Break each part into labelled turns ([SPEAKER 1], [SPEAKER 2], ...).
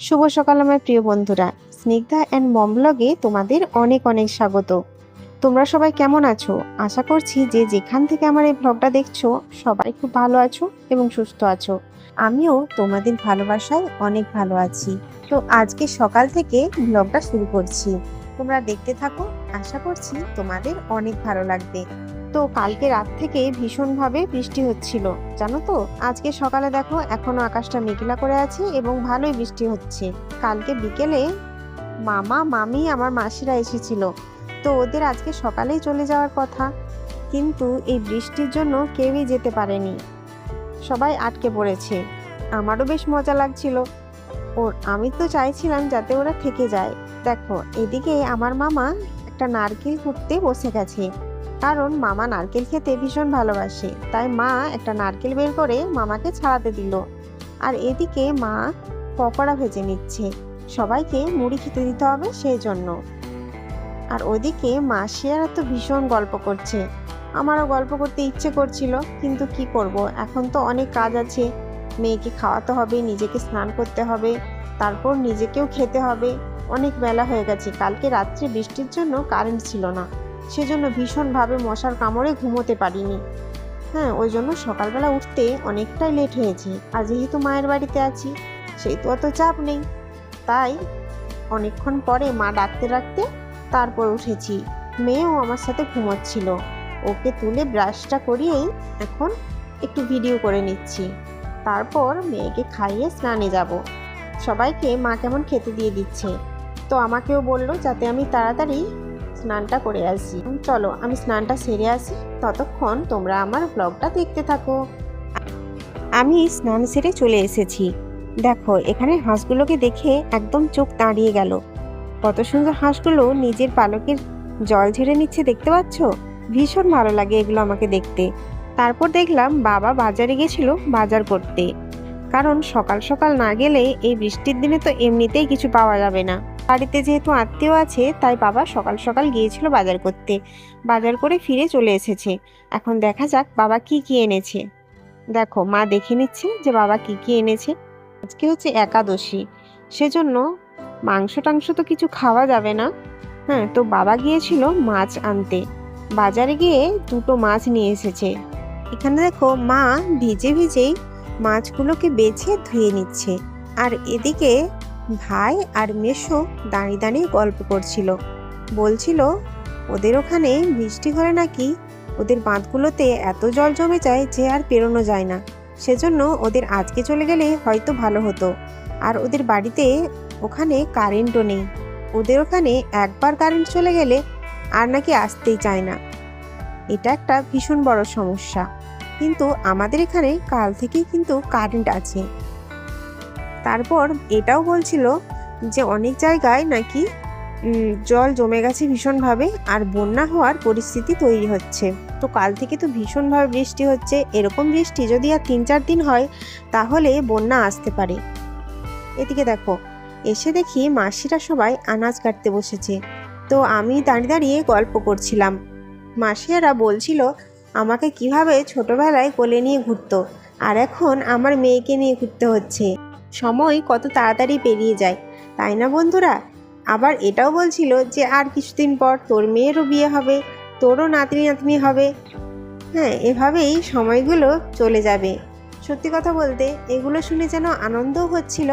[SPEAKER 1] শুভ সকাল আমার প্রিয় বন্ধুরা। স্নিগ্ধা অ্যান্ড মম ব্লগে তোমাদের অনেক অনেক স্বাগত। তোমরা সবাই কেমন আছো? আশা করছি যে যেখান থেকে আমার এই ব্লগটা দেখছ, সবাই খুব ভালো আছো এবং সুস্থ আছো। আমিও তোমাদের ভালোবাসায় অনেক ভালো আছি। তো আজকে সকাল থেকে ব্লগটা শুরু করছি। তোমরা দেখতে থাকো, আশা করছি তোমাদের অনেক ভালো লাগবে। তো কালকে রাত থেকে ভীষণভাবে বৃষ্টি হচ্ছিল, জানো তো? আজকে সকালে দেখো এখনও আকাশটা মেঘলা করে আছে এবং ভালোই বৃষ্টি হচ্ছে। কালকে বিকেলে মামা, মামি, আমার মাসিরা এসেছিল, তো ওদের আজকে সকালেই চলে যাওয়ার কথা। কিন্তু এই বৃষ্টির জন্য কেউই যেতে পারেনি। সবাই আটকে পড়েছে। আমারও বেশ মজা লাগছিল। ওর আমি তো চাইছিলাম যাতে ওরা থেকে যায়। দেখো, এদিকে আমার মামা একটা নারকেল কুটতে বসে গেছে। কারণ মামা নারকেল খেতে ভীষণ ভালোবাসে। তাই মা একটা নারকেল বের করে মামাকে ছাড়াতে দিল। আর এদিকে মা পকোড়া ভেজে নিচ্ছে। সবাইকে মুড়ি খেতে দিতে হবে সেই জন্য। আর ওদিকে মাসিয়ারা তো ভীষণ গল্প করছে। আমারও গল্প করতে ইচ্ছে করছিল, কিন্তু কি করব? এখন তো অনেক কাজ আছে। মেয়েকে খাওয়াতে হবে, নিজেকে স্নান করতে হবে, তারপর নিজেকেও খেতে হবে। অনেক বেলা হয়ে গেছে। কালকে রাত্রে বৃষ্টির জন্য কারেন্ট ছিল না। সেজন্য ভীষণভাবে মশার কামড়ে ঘুমোতে পারিনি। হ্যাঁ ওই জন্য সকালবেলা উঠতে অনেকটাই লেট হয়েছে। আর যেহেতু মায়ের বাড়িতে আছি, সেই তো অত চাপ নেই। তাই অনেকক্ষণ পরে মা ডাকতে ডাকতে তারপর উঠেছি। মেয়েও আমার সাথে ঘুমোচ্ছিল। ওকে তুলে ব্রাশটা করিয়েই এখন একটু ভিডিও করে নিচ্ছি। তারপর মেয়েকে খাইয়ে স্নানে যাব। সবাইকে মা কেমন খেতে দিয়ে দিচ্ছে। তো আমাকেও বলল যাতে আমি তাড়াতাড়ি স্নানটা করে আসি। চলো, আমি স্নানটা সেরে আসি। ততক্ষণ তোমরা আমার ব্লগটা দেখতে থাকো। আমি স্নান সেরে চলে এসেছি। দেখো, এখানে হাঁসগুলোকে দেখে একদম চোখ দাঁড়িয়ে গেল। কত সুন্দর হাঁসগুলো নিজের পালকের জল ঝেড়ে নিচ্ছে, দেখতে পাচ্ছ? ভীষণ ভালো লাগে এগুলো আমাকে দেখতে। তারপর দেখলাম বাবা বাজারে গেছিল বাজার করতে। কারণ সকাল সকাল না গেলে এই বৃষ্টির দিনে তো এমনিতেই কিছু পাওয়া যাবে না। বাড়িতে যেহেতু আত্মীয় আছে, তাই বাবা সকাল সকাল গিয়েছিল বাজার করতে। বাজার করে ফিরে চলে এসেছে। এখন দেখা যাক বাবা কি কি এনেছে। দেখো, মা দেখে নিচ্ছে যে বাবা কি কি এনেছে। আজকে হচ্ছে একাদশী। সেজন্য মাংস টাংস তো কিছু খাওয়া যাবে না। হ্যাঁ তো বাবা গিয়েছিল মাছ আনতে। বাজারে গিয়ে দুটো মাছ নিয়ে এসেছে। এখানে দেখো, মা ভিজে ভিজেই মাছগুলোকে বেছে ধুয়ে নিচ্ছে। আর এদিকে ভাই আর মেশো দাঁড়িয়ে দাঁড়িয়ে গল্প করছিল। বলছিল, ওদের ওখানে বৃষ্টি হলে নাকি ওদের বাঁধগুলোতে এত জল জমে যায় যে আর পেরোনো যায় না। সেজন্য ওদের আজকে চলে গেলে হয়তো ভালো হতো। আর ওদের বাড়িতে ওখানে কারেন্টও নেই। ওদের ওখানে একবার কারেন্ট চলে গেলে আর নাকি আসতেই চায় না। এটা একটা ভীষণ বড় সমস্যা। কিন্তু আমাদের এখানে কাল থেকেই কিন্তু কারেন্ট আছে। তারপর এটাও বলছিল যে অনেক জায়গায় নাকি জল জমে গেছে ভীষণভাবে আর বন্যা হওয়ার পরিস্থিতি তৈরি হচ্ছে। তো কাল থেকে তো ভীষণভাবে বৃষ্টি হচ্ছে। এরকম বৃষ্টি যদি আর তিন চার দিন হয়, তাহলে বন্যা আসতে পারে। এদিকে দেখো, এসে দেখি মাসিরা সবাই আনাজ কাটতে বসেছে। তো আমি দাঁড়িয়ে দাঁড়িয়ে গল্প করছিলাম। মাসিয়ারা বলছিল, আমাকে কীভাবে ছোটবেলায় কোলে নিয়ে ঘুরতো, আর এখন আমার মেয়েকে নিয়ে ঘুরতে হচ্ছে। সময় কত তাড়াতাড়ি পেরিয়ে যায়, তাই না বন্ধুরা? আবার এটাও বলছিল যে আর কিছুদিন পর তোর মেয়েরও বিয়ে হবে, তোরও নাতনি নাতনি হবে। হ্যাঁ এভাবেই সময়গুলো চলে যাবে। সত্যি কথা বলতে এগুলো শুনে যেন আনন্দও হচ্ছিল,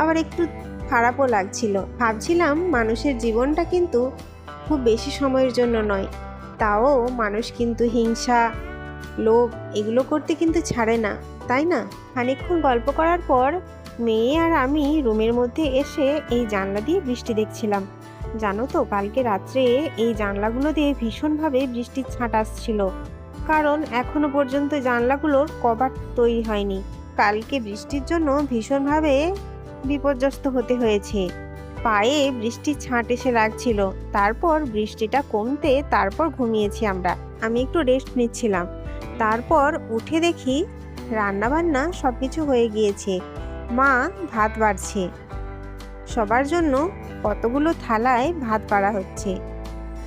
[SPEAKER 1] আবার একটু খারাপও লাগছিল। ভাবছিলাম মানুষের জীবনটা কিন্তু খুব বেশি সময়ের জন্য নয়, তাও মানুষ কিন্তু হিংসা, লোভ এগুলো করতে কিন্তু ছাড়ে না, তাই না? খানিকক্ষণ গল্প করার পর মেয়ে আর আমি রুমের মধ্যে এসে এই জানলা দিয়ে বৃষ্টি দেখছিলাম। জানো তো, কালকে রাত্রে এই জানলাগুলো দিয়ে ভীষণভাবে বৃষ্টির ছাঁট আসছিল। কারণ এখনও পর্যন্ত জানলাগুলোর কভার তৈরি হয়নি। কালকে বৃষ্টির জন্য ভীষণভাবে বিপর্যস্ত হতে হয়েছে। পায়ে বৃষ্টির ছাঁট এসে লাগছিল। তারপর বৃষ্টিটা কমতে তারপর ঘুমিয়েছি আমরা। আমি একটু রেস্ট নিচ্ছিলাম। তারপর উঠে দেখি রান্নাবান্না সব কিছু হয়ে গিয়েছে। মা, ভাত বাড়ছে। সবার জন্য কতগুলো থালায় ভাত বাড়া হচ্ছে।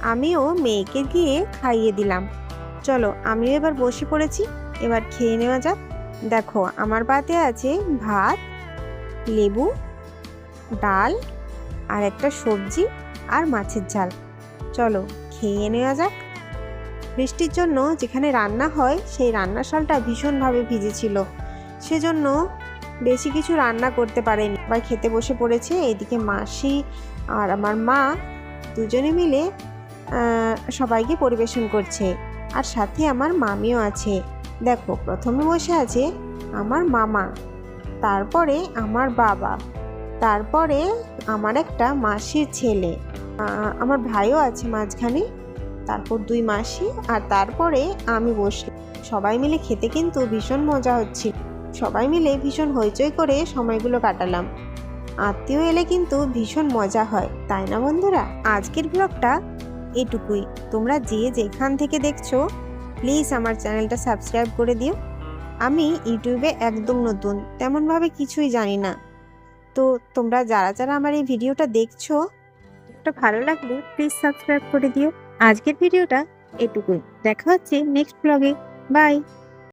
[SPEAKER 1] আমিও মেয়েকে গিয়ে খাইয়ে দিলাম। চলো, আমিও এবার বসে পড়েছি। এবার খেয়ে নেওয়া যাক। দেখো, আমার পাতে আছে ভাত, লেবু, ডাল আর একটা সবজি আর মাছের ঝাল। চলো, খেয়ে নেওয়া যাক। বৃষ্টির জন্য যেখানে রান্না হয়, সেই রান্নাশালটা ভীষণভাবে ভিজেছিল। সেজন্য বেশি কিছু রান্না করতে পারেনি। বা খেতে বসে পড়েছে এদিকে মাসি আর আমার মা দুজনে মিলে সবাইকে পরিবেশন করছে। আর সাথে আমার মামিও আছে। দেখো, প্রথমে বসে আছে আমার মামা, তারপরে আমার বাবা, তারপরে আমার একটা মাসির ছেলে আমার ভাইও আছে মাঝখানে, তারপর দুই মাসি, আর তারপরে আমি বসি সবাই মিলে খেতে কিন্তু ভীষণ মজা হচ্ছিল। সবাই মিলে ভীষণ হইচই করে সময়গুলো কাটালাম। আত্মীয় এলে কিন্তু ভীষণ মজা হয়, তাই না বন্ধুরা? আজকের ব্লগটা এটুকুই। তোমরা যে যেখান থেকে দেখছ প্লিজ আমার চ্যানেলটা সাবস্ক্রাইব করে দিও। আমি ইউটিউবে একদম নতুন, তেমনভাবে কিছুই জানি না। তো তোমরা যারা যারা আমার এই ভিডিওটা দেখছ, একটা ভালো লাগলে প্লিজ সাবস্ক্রাইব করে দিও। আজকের ভিডিওটা এটুকুই। দেখা হচ্ছে নেক্সট ব্লগে বাই